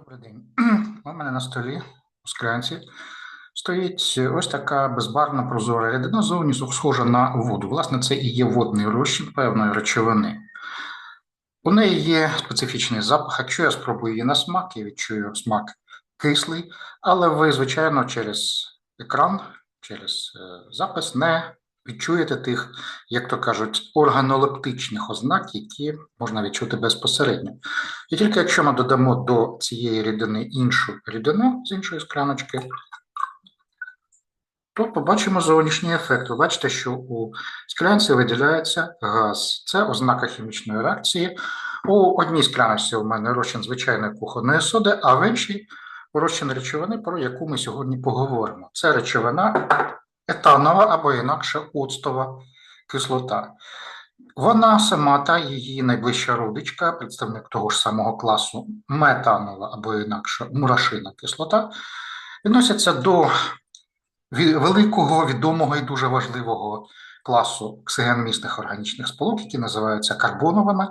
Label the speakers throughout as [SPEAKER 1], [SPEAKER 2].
[SPEAKER 1] Добрий день. У мене на столі у склянці стоїть ось така безбарвна прозора рідина, зовні схожа на воду. Власне, це і є водний розчин певної речовини. У неї є специфічний запах. Якщо я спробую її на смак, я відчую смак кислий, але ви, звичайно, через екран, через е, запис не відчуєте тих, як то кажуть, органолептичних ознак, які можна відчути безпосередньо. І тільки якщо ми додамо до цієї рідини іншу рідину з іншої скляночки, то побачимо зовнішній ефект. Ви бачите, що у склянці виділяється газ. Це ознака хімічної реакції. У одній скляночці у мене розчин звичайної кухонної соди, а в іншій розчин речовини, про яку ми сьогодні поговоримо. Це речовина етанова або інакше оцтова кислота. Вона сама та її найближча родичка, представник того ж самого класу метанова або інакше мурашина кислота, відносяться до великого, відомого і дуже важливого класу ксигенмісних органічних сполук, які називаються карбоновими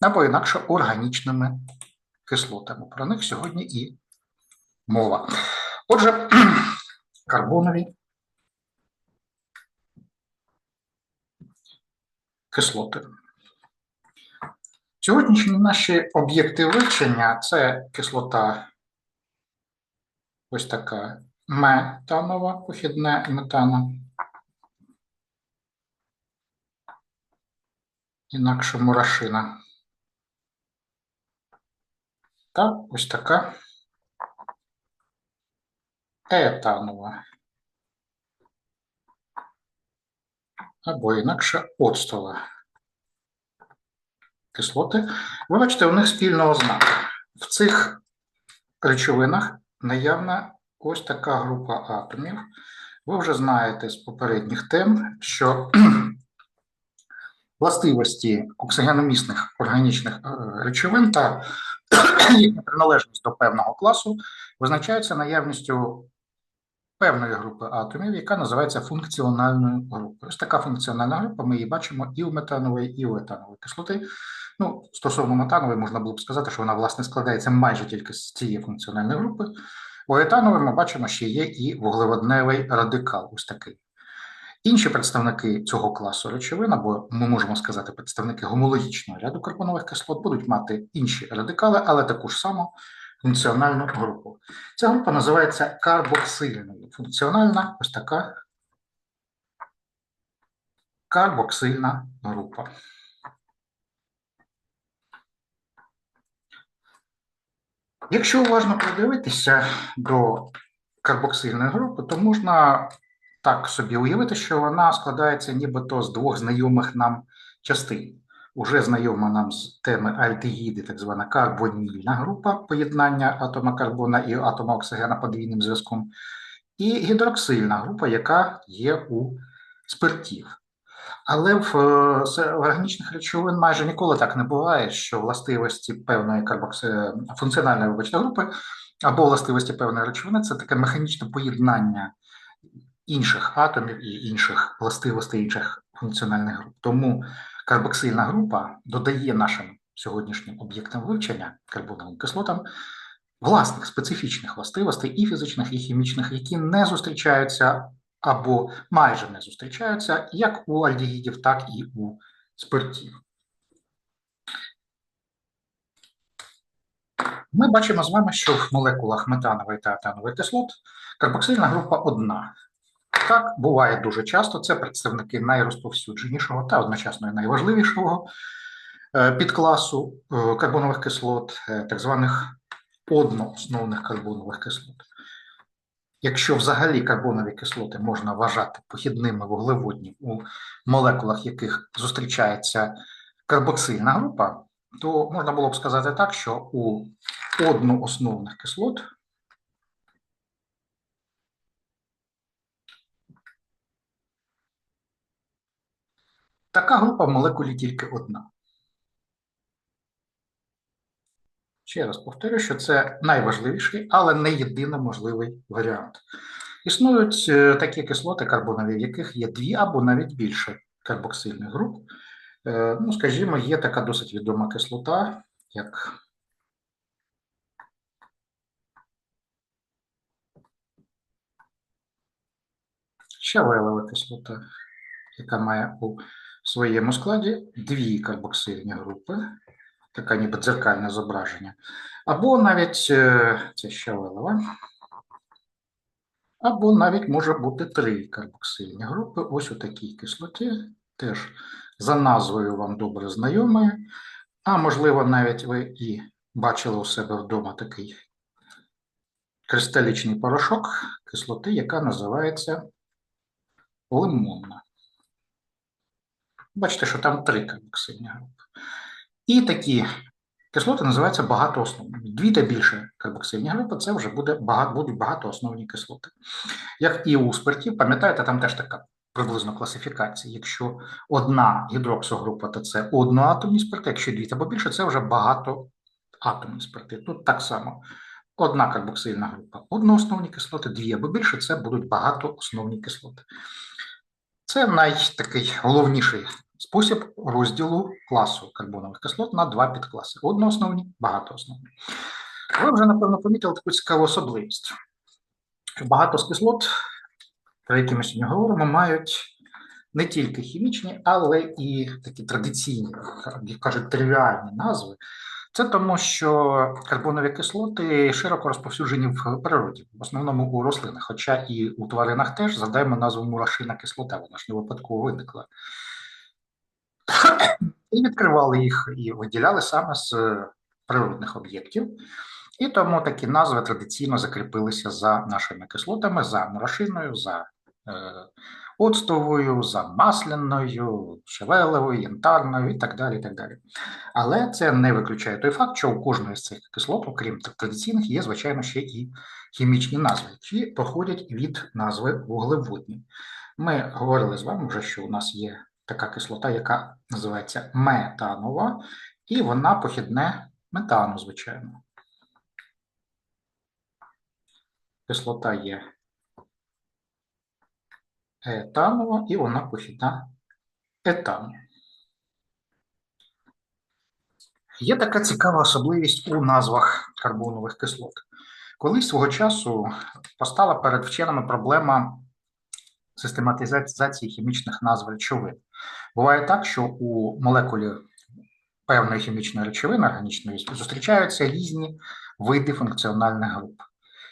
[SPEAKER 1] або інакше органічними кислотами. Про них сьогодні і мова. Отже, карбонові кислоти. Сьогоднішні наші об'єкти вивчення це кислота ось така метанова, похідне метана. Інакше мурашина. Та ось така етанова. Або інакше оцтова кислоти. Ви бачите, у них спільна ознака. В цих речовинах наявна ось така група атомів. Ви вже знаєте з попередніх тем, що властивості оксигеномісних органічних е, речовин та їхня приналежність до певного класу визначаються наявністю певної групи атомів, яка називається функціональною групою. Ось така функціональна група, ми її бачимо і у метанової, і у етанової кислоти. Ну, стосовно метанової, можна було б сказати, що вона, власне, складається майже тільки з цієї функціональної групи. У етанової ми бачимо, що є і вуглеводневий радикал, ось такий. Інші представники цього класу речовин, або ми можемо сказати, представники гомологічного ряду карбонових кислот, будуть мати інші радикали, але таку ж саму функціональну групу. Ця група називається карбоксильною. Функціональна ось така карбоксильна група. Якщо уважно придивитися до карбоксильної групи, то можна так собі уявити, що вона складається нібито з двох знайомих нам частин. Уже знайома нам з теми альдегіди, так звана карбонільна група поєднання атома карбона і атома оксигена подвійним зв'язком, і гідроксильна група, яка є у спиртів. Але в е, органічних речовин майже ніколи так не буває, що властивості певної карбокси... функціональної вибачте, групи або властивості певної речовини це таке механічне поєднання інших атомів і інших властивостей інших функціональних груп. Тому карбоксильна група додає нашим сьогоднішнім об'єктам вивчення карбоновим кислотам власних специфічних властивостей і фізичних, і хімічних, які не зустрічаються або майже не зустрічаються як у альдегідів, так і у спиртів. Ми бачимо з вами, що в молекулах метанової та етанової кислот карбоксильна група одна. Так, буває дуже часто. Це представники найрозповсюдженішого та одночасно найважливішого е, підкласу е, карбонових кислот, е, так званих одноосновних карбонових кислот. Якщо взагалі карбонові кислоти можна вважати похідними вуглеводнів, у молекулах яких зустрічається карбоксильна група, то можна було б сказати так, що у одноосновних кислот Така група в молекулі тільки одна. Ще раз повторю, що це найважливіший, але не єдино можливий варіант. Існують е, такі кислоти карбонові, в яких є дві або навіть більше карбоксильних груп. Е, ну, Скажімо, є така досить відома кислота, як щавелева кислота, яка має у своєму складі дві карбоксильні групи, таке ніби дзеркальне зображення, або навіть е, це щавелева, або навіть може бути три карбоксильні групи. Ось у такій кислоті, теж за назвою вам добре знайомою, а можливо, навіть ви і бачили у себе вдома такий кристалічний порошок кислоти, яка називається лимонна. Бачите, що там три карбоксильні групи. І такі кислоти називаються багатоосновні. Дві та більше карбоксильні групи це вже буде багато, будуть багатоосновні кислоти. Як і у спиртів, пам'ятаєте, там теж така приблизно класифікація. Якщо одна гідроксогрупа, то це одноатомні спирти, якщо дві або більше, це вже багатоатомні спирти. Тут так само. Одна карбоксильна група одноосновні кислоти, дві або більше це будуть багатоосновні кислоти. Це найтакий головніший спосіб розділу класу карбонових кислот на два підкласи: одноосновні, багатоосновні. Ви вже, напевно, помітили таку цікаву особливість. Багато з кислот, про які ми сьогодні говоримо, мають не тільки хімічні, але і такі традиційні, як кажуть, тривіальні назви. Це тому, що карбонові кислоти широко розповсюджені в природі, в основному у рослинах, хоча і у тваринах теж задаємо назву мурашина кислота, вона ж не випадково виникла. І відкривали їх і виділяли саме з природних об'єктів. І тому такі назви традиційно закріпилися за нашими кислотами, за мурашиною, за е, оцтовою, за масляною, шевелевою, янтарною і так далі. так далі. Але це не виключає той факт, що у кожної з цих кислот, окрім традиційних, є, звичайно, ще і хімічні назви, які походять від назви вуглеводні. Ми говорили з вами вже, що у нас є така кислота, яка називається метанова, і вона похідне метану, звичайно. Кислота є етанова, і вона похідна етану. Є така цікава особливість у назвах карбонових кислот. Колись свого часу постала перед вченими проблема систематизації хімічних назв речовин. Буває так, що у молекулі певної хімічної речовини органічної зустрічаються різні види функціональних груп.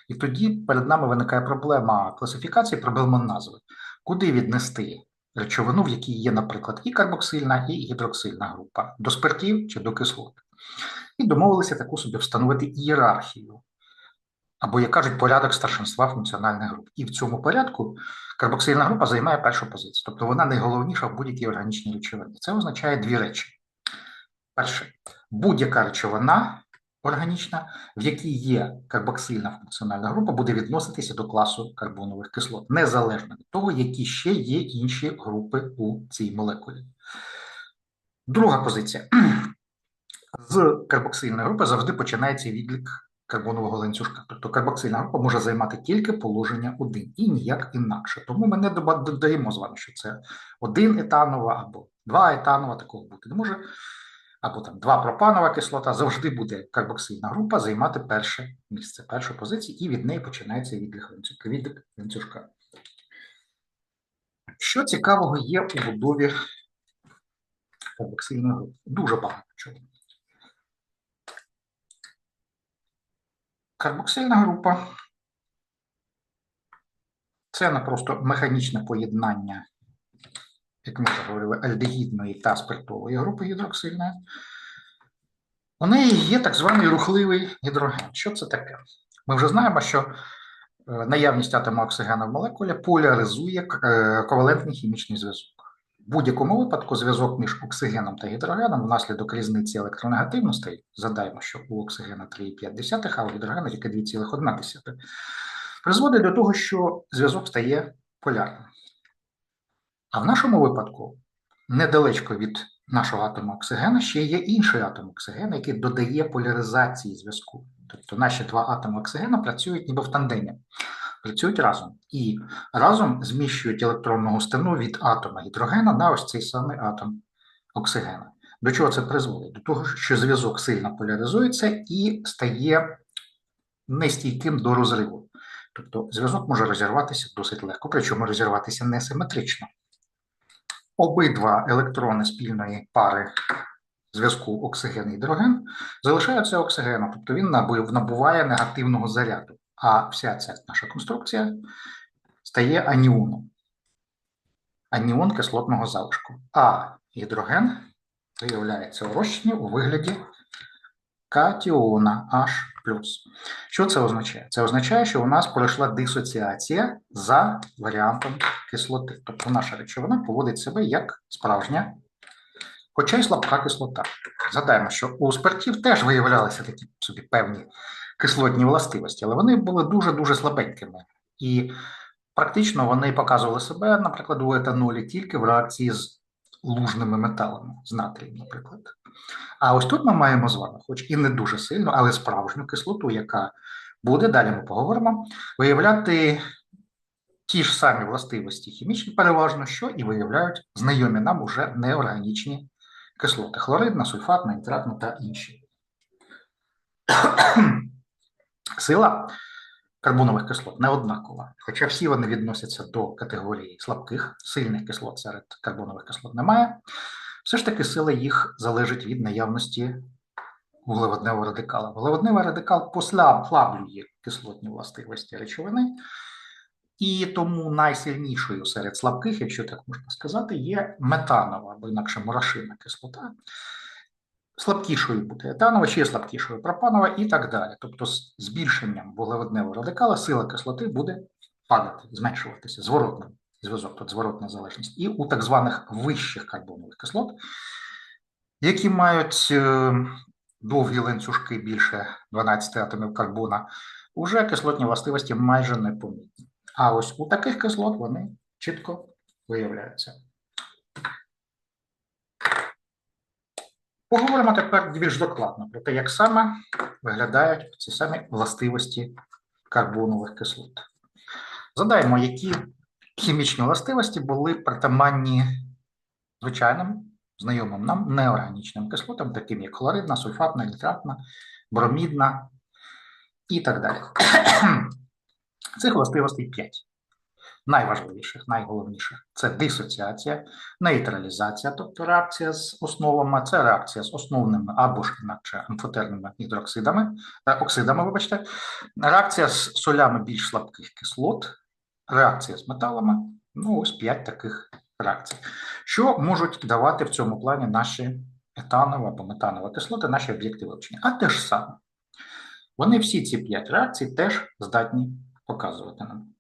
[SPEAKER 1] І тоді перед нами виникає проблема класифікації, проблема назви. Куди віднести речовину, в якій є, наприклад, і карбоксильна, і гідроксильна група, до спиртів чи до кислот. І домовилися таку собі встановити ієрархію, або, як кажуть, порядок старшинства функціональних груп. І в цьому порядку карбоксильна група займає першу позицію, тобто вона найголовніша в будь-якій органічній речовині. Це означає дві речі. Перше, будь-яка речовина органічна, в якій є карбоксильна функціональна група, буде відноситися до класу карбонових кислот, незалежно від того, які ще є інші групи у цій молекулі. Друга позиція. З карбоксильної групи завжди починається відлік карбонового ланцюжка. Тобто карбоксильна група може займати тільки положення 1 і ніяк інакше. Тому ми не додаємо з вами, що це один етанова або два етанова, такого бути не може або там 2 пропанова кислота, завжди буде карбоксильна група займати перше місце, першу позицію, і від неї починається відлік ланцюжка. Що цікавого є у будові карбоксильної групи? Дуже багато чого. Карбоксильна група це не просто механічне поєднання як ми говорили, альдегідної та спиртової групи гідроксильної, у неї є так званий рухливий гідроген. Що це таке? Ми вже знаємо, що е, наявність атому оксигена в молекулі поляризує е, ковалентний хімічний зв'язок. В будь-якому випадку зв'язок між оксигеном та гідрогеном внаслідок різниці електронегативностей, задаємо, що у оксигена 3,5, а у гідрогена тільки 2,1, призводить до того, що зв'язок стає полярним. А в нашому випадку, недалечко від нашого атому оксигена, ще є інший атом оксигена, який додає поляризації зв'язку. Тобто наші два атоми оксигена працюють ніби в тандемі, працюють разом. І разом зміщують електронну густину від атома гідрогена на ось цей самий атом оксигена. До чого це призводить? До того, що зв'язок сильно поляризується і стає нестійким до розриву. Тобто зв'язок може розірватися досить легко, причому розірватися несиметрично. Обидва електрони спільної пари зв'язку оксиген і гідроген залишаються оксигеном, тобто він набу- набуває негативного заряду. А вся ця наша конструкція стає аніоном. Аніон кислотного залишку. А гідроген виявляється у розчині у вигляді катіона H+. Що це означає? Це означає, що у нас пройшла дисоціація за варіантом кислоти. Тобто наша речовина поводить себе як справжня, хоча й слабка кислота. Згадаємо, що у спиртів теж виявлялися такі собі певні кислотні властивості, але вони були дуже-дуже слабенькими. І практично вони показували себе, наприклад, у етанолі тільки в реакції з лужними металами, з натрієм, наприклад. А ось тут ми маємо з вами, хоч і не дуже сильно, але справжню кислоту, яка буде, далі ми поговоримо, виявляти ті ж самі властивості хімічні, переважно, що і виявляють знайомі нам уже неорганічні кислоти: хлоридна, сульфатна, нітратна та інші. Сила карбонових кислот не однакова, хоча всі вони відносяться до категорії слабких, сильних кислот серед карбонових кислот немає. Все ж таки сила їх залежить від наявності вуглеводневого радикала. Вуглеводневий радикал послаблює кислотні властивості речовини, і тому найсильнішою серед слабких, якщо так можна сказати, є метанова або інакше мурашинна кислота. Слабкішою буде етанова, ще слабкішою пропанова і так далі. Тобто, збільшенням вуглеводневого радикала сила кислоти буде падати, зменшуватися, зворотним зв'язок, тут зворотна залежність. І у так званих вищих карбонових кислот, які мають е, довгі ланцюжки більше 12 атомів карбона, уже кислотні властивості майже не помітні. А ось у таких кислот вони чітко виявляються. Поговоримо тепер більш докладно про те, як саме виглядають ці самі властивості карбонових кислот. Задаємо, які хімічні властивості були притаманні звичайним знайомим нам неорганічним кислотам, таким як хлоридна, сульфатна, нітратна, бромідна і так далі. Цих властивостей 5. Найважливіших, найголовніших це дисоціація, нейтралізація, тобто реакція з основами, це реакція з основними або ж інакше амфотерними гідроксидами, е, оксидами, вибачте, реакція з солями більш слабких кислот, реакція з металами. Ну, ось 5 таких реакцій. Що можуть давати в цьому плані наші етанові або метанові кислоти, наші об'єкти вивчення? А те ж саме. Вони всі ці 5 реакцій теж здатні показувати нам.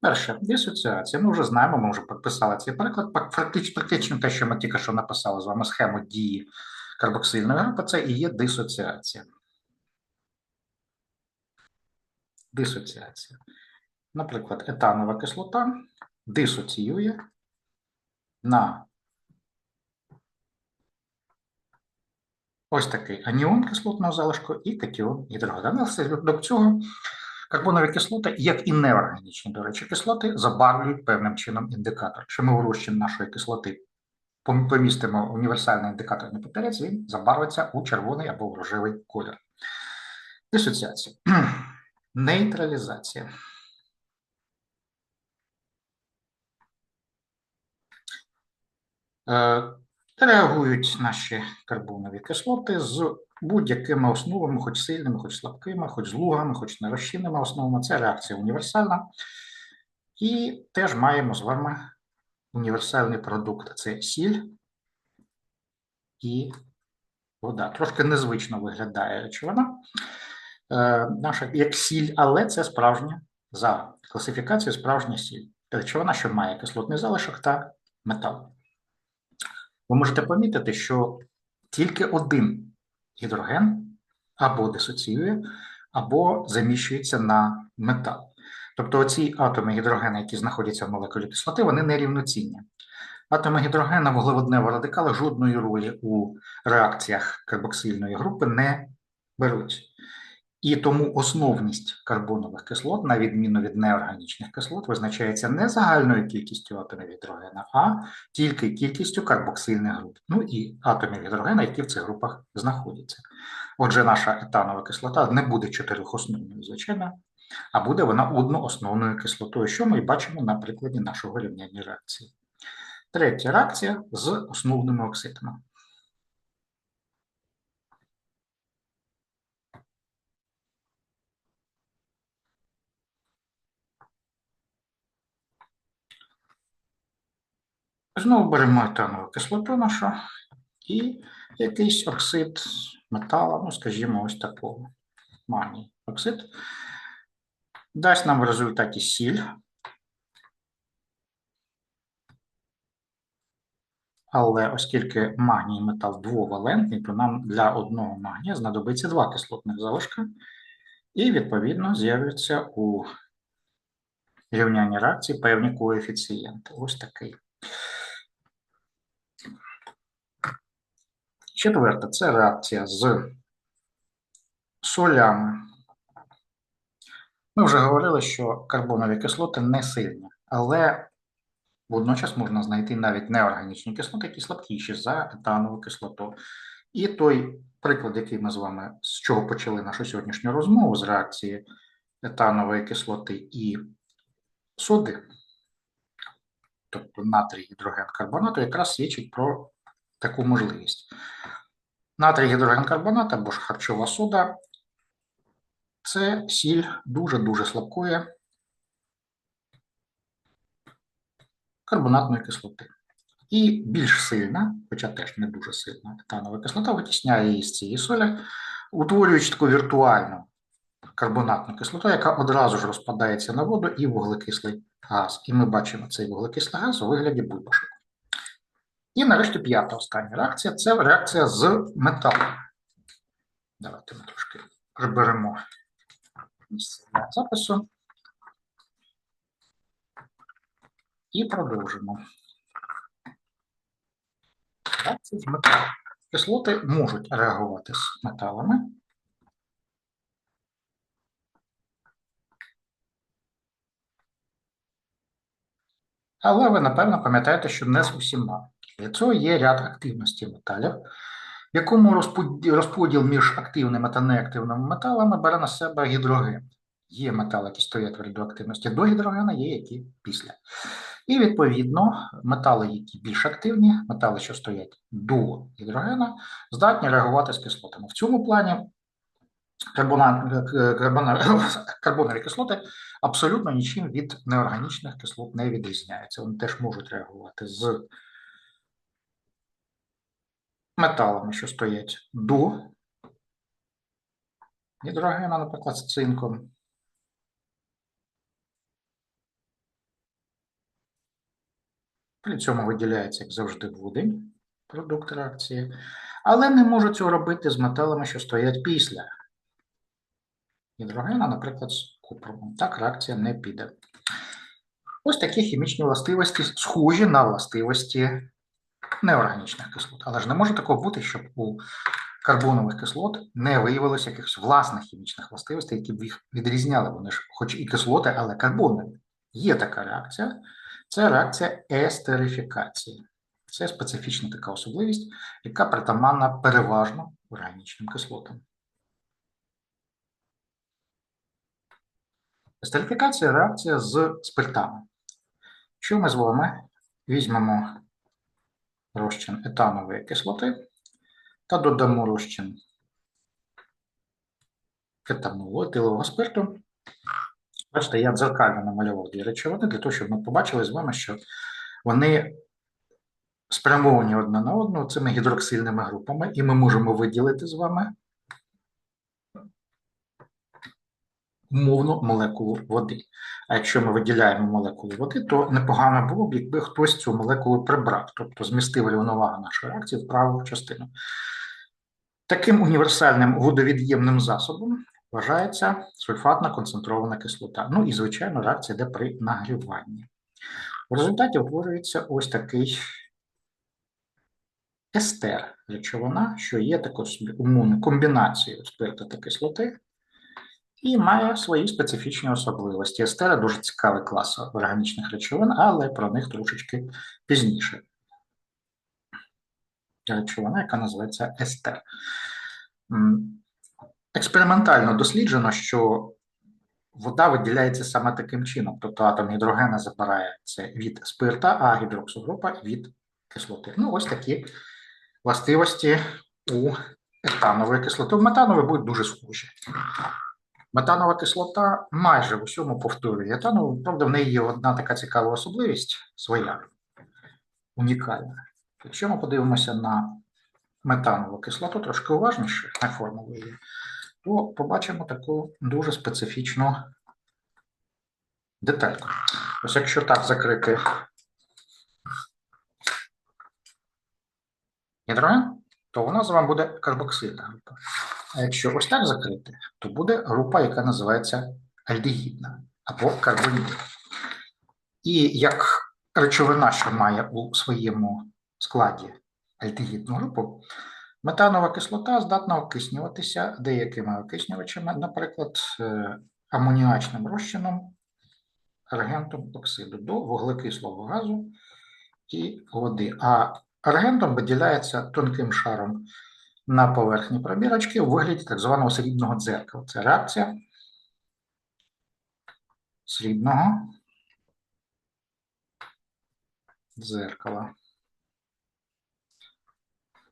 [SPEAKER 1] Перше, дисоціація. Ми вже знаємо, ми вже підписали цей. Практично, практично те, що ми тільки що написали з вами схему дії карбоксильної групи, це і є дисоціація. Дисоціація. Наприклад, етанова кислота дисоціює на ось такий аніон кислотного залишку і катіон гідрогену. До цього карбонові кислоти, як і неорганічні, до речі, кислоти, забарвлюють певним чином індикатор. Якщо ми у розчин нашої кислоти помістимо універсальний індикаторний папірець, він забарвиться у червоний або в рожевий колір. Дисоціація. Нейтралізація. Е, реагують наші карбонові кислоти з будь-якими основами, хоч сильними, хоч слабкими, хоч з лугами, хоч нерозчинними основами. Це реакція універсальна. І теж маємо з вами універсальний продукт це сіль і вода. Трошки незвично виглядає речовина, е, наша як сіль, але це справжня за класифікацією справжня сіль. Речовина, що має кислотний залишок та метал. Ви можете помітити, що тільки один гідроген або дисоціює, або заміщується на метал. Тобто ці атоми гідрогена, які знаходяться в молекулі кислоти, вони нерівноцінні. Атоми гідрогена вуглеводневого радикала жодної ролі у реакціях карбоксильної групи не беруть. І тому основність карбонових кислот, на відміну від неорганічних кислот, визначається не загальною кількістю атомів гідрогена, а тільки кількістю карбоксильних груп. Ну і атомів гідрогена, які в цих групах знаходяться. Отже, наша етанова кислота не буде чотирьохосновною, звичайно, а буде вона одноосновною кислотою, що ми і бачимо на прикладі нашого рівняння реакції. Третя реакція з основними оксидами. Знову беремо етанову кислоту нашу і якийсь оксид метала, ну, скажімо, ось такого магній оксид. Дасть нам в результаті сіль. Але оскільки магній метал двовалентний, то нам для одного магнія знадобиться два кислотних залишка, і, відповідно, з'являться у рівнянні реакції певні коефіцієнти. Ось такий. Четверта це реакція з солями. Ми вже говорили, що карбонові кислоти не сильні, але водночас можна знайти навіть неорганічні кислоти, які слабкіші за етанову кислоту. І той приклад, який ми з вами з чого почали нашу сьогоднішню розмову з реакції етанової кислоти і соди, тобто натрій гідроген карбонату, якраз свідчить про таку можливість. Натрій гідрогенкарбонат або ж харчова сода це сіль дуже-дуже слабкої карбонатної кислоти. І більш сильна, хоча теж не дуже сильна етанова кислота, витісняє її з цієї солі, утворюючи таку віртуальну карбонатну кислоту, яка одразу ж розпадається на воду і вуглекислий газ. І ми бачимо цей вуглекислий газ у вигляді бульбашок. І нарешті п'ята остання реакція це реакція з металом. Давайте ми трошки приберемо місце для запису. І продовжимо. Кислоти можуть реагувати з металами. Але ви, напевно, пам'ятаєте, що не з усіма. Для цього є ряд активності металів, якому розподіл між активними та неактивними металами бере на себе гідроген. Є метали, які стоять в радіоактивності до гідрогена, є які після. І, відповідно, метали, які більш активні, метали, що стоять до гідрогена, здатні реагувати з кислотами. В цьому плані карбонові кислоти абсолютно нічим від неорганічних кислот не відрізняються. Вони теж можуть реагувати з металами, що стоять до гідрогена, наприклад, з цинком. При цьому виділяється, як завжди, водень, продукт реакції, але не можуть цього робити з металами, що стоять після гідрогена, наприклад, з купрумом. Так реакція не піде. Ось такі хімічні властивості схожі на властивості неорганічних кислот. Але ж не може такого бути, щоб у карбонових кислот не виявилося якихось власних хімічних властивостей, які б їх відрізняли. Вони ж, хоч і кислоти, але карбонові. Є така реакція. Це реакція естерифікації. Це специфічна така особливість, яка притаманна переважно органічним кислотам. Естерифікація реакція з спиртами. Що ми з вами візьмемо розчин етанової кислоти та додамо розчин етанолу, етилового спирту. Бачите, я дзеркально намалював дві речовини для того, щоб ми побачили з вами, що вони спрямовані одна на одну цими гідроксильними групами, і ми можемо виділити з вами умовну молекулу води. А якщо ми виділяємо молекулу води, то непогано було б, якби хтось цю молекулу прибрав, тобто змістив рівновагу нашої реакції в праву частину. Таким універсальним водовід'ємним засобом вважається сульфатна концентрована кислота. Ну і, звичайно, реакція йде при нагріванні. В результаті утворюється ось такий естер речовина, що є такою умовною комбінацією спирта та кислоти і має свої специфічні особливості. Естери дуже цікавий клас органічних речовин, але про них трошечки пізніше. Речовина, яка називається естер. Експериментально досліджено, що вода виділяється саме таким чином, тобто атом гідрогена забирає це від спирта, а гідроксогрупа від кислоти. Ну, ось такі властивості у етанової кислоти. В метанової будуть дуже схожі. Метанова кислота майже в усьому повторює етанову, правда, в неї є одна така цікава особливість своя, унікальна. Якщо ми подивимося на метанову кислоту трошки уважніше, на формулу її, то побачимо таку дуже специфічну детальку. Ось якщо так закрити гідроген, то вона з вами буде карбоксильна група. А якщо ось так закрити, то буде група, яка називається альдегідна або карбонід. І як речовина, що має у своєму складі альдегідну групу, метанова кислота здатна окиснюватися деякими окиснювачами, наприклад, е, амоніачним розчином, аргентом оксиду до вуглекислого газу і води. А аргентом виділяється тонким шаром на поверхні пробірочки у вигляді так званого срібного дзеркала. Це реакція срібного дзеркала.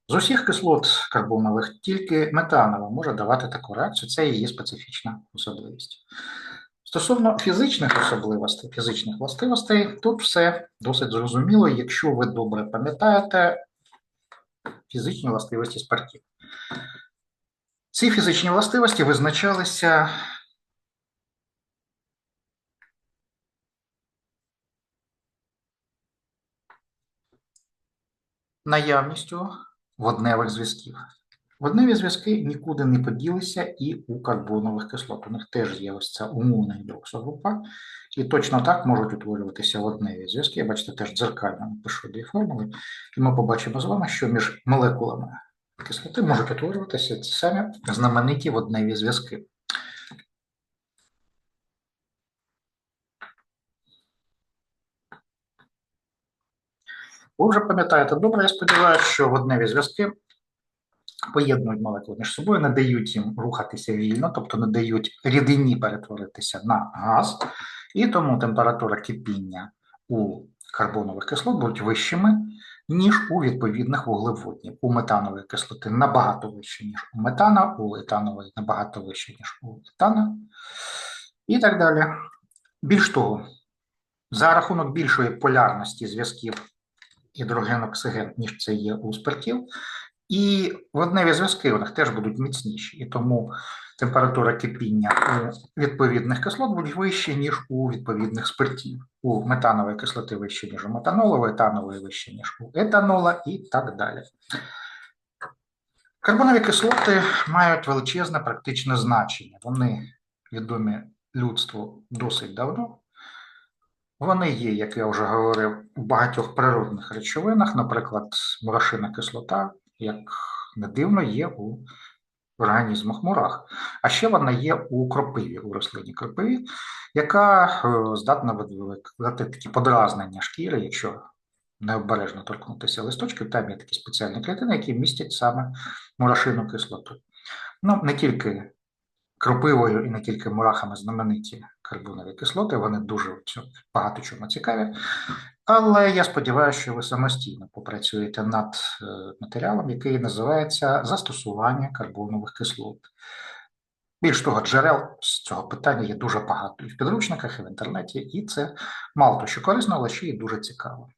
[SPEAKER 1] З усіх кислот карбонових тільки метанова може давати таку реакцію, це її специфічна особливість. Стосовно фізичних особливостей, фізичних властивостей, тут все досить зрозуміло, якщо ви добре пам'ятаєте фізичні властивості спиртів. Ці фізичні властивості визначалися наявністю водневих зв'язків. Водневі зв'язки нікуди не поділися і у карбонових кислот. У них теж ця умовна гідроксогрупа, і точно так можуть утворюватися водневі зв'язки. Я бачите, теж дзеркально напишу дві формули, і ми побачимо з вами, що між молекулами кислоти можуть утворюватися ці самі знамениті водневі зв'язки. Ви вже пам'ятаєте добре, я сподіваюся, що водневі зв'язки поєднують молекули між собою, не дають їм рухатися вільно, тобто не дають рідині перетворитися на газ, і тому температура кипіння у карбонових кислот будуть вищими, ніж у відповідних вуглеводнів. У метанової кислоти набагато вище, ніж у метана, у етанової набагато вище, ніж у етана, і так далі. Більш того, за рахунок більшої полярності зв'язків гідроген-оксиген, ніж це є у спиртів, і водневі зв'язки у них теж будуть міцніші, і тому температура кипіння у відповідних кислот буде вища, ніж у відповідних спиртів. У метанової кислоти вище, ніж у метанолу, у етанової вище, ніж у етанола, і так далі. Карбонові кислоти мають величезне практичне значення. Вони відомі людству досить давно. Вони є, як я вже говорив, у багатьох природних речовинах, наприклад, мурашина кислота, як не дивно, є у організмах мурах. А ще вона є у кропиві, у рослині кропиві, яка е, здатна викликати такі подразнення шкіри, якщо необережно торкнутися листочків, там є такі спеціальні клітини, які містять саме мурашину кислоту. Ну, не тільки кропивою і не тільки мурахами знамениті карбонові кислоти, вони дуже багато чому цікаві. Але я сподіваюся, що ви самостійно попрацюєте над е, матеріалом, який називається застосування карбонових кислот. Більш того, джерел з цього питання є дуже багато і в підручниках, і в інтернеті, і це мало то що корисно, але ще й дуже цікаво.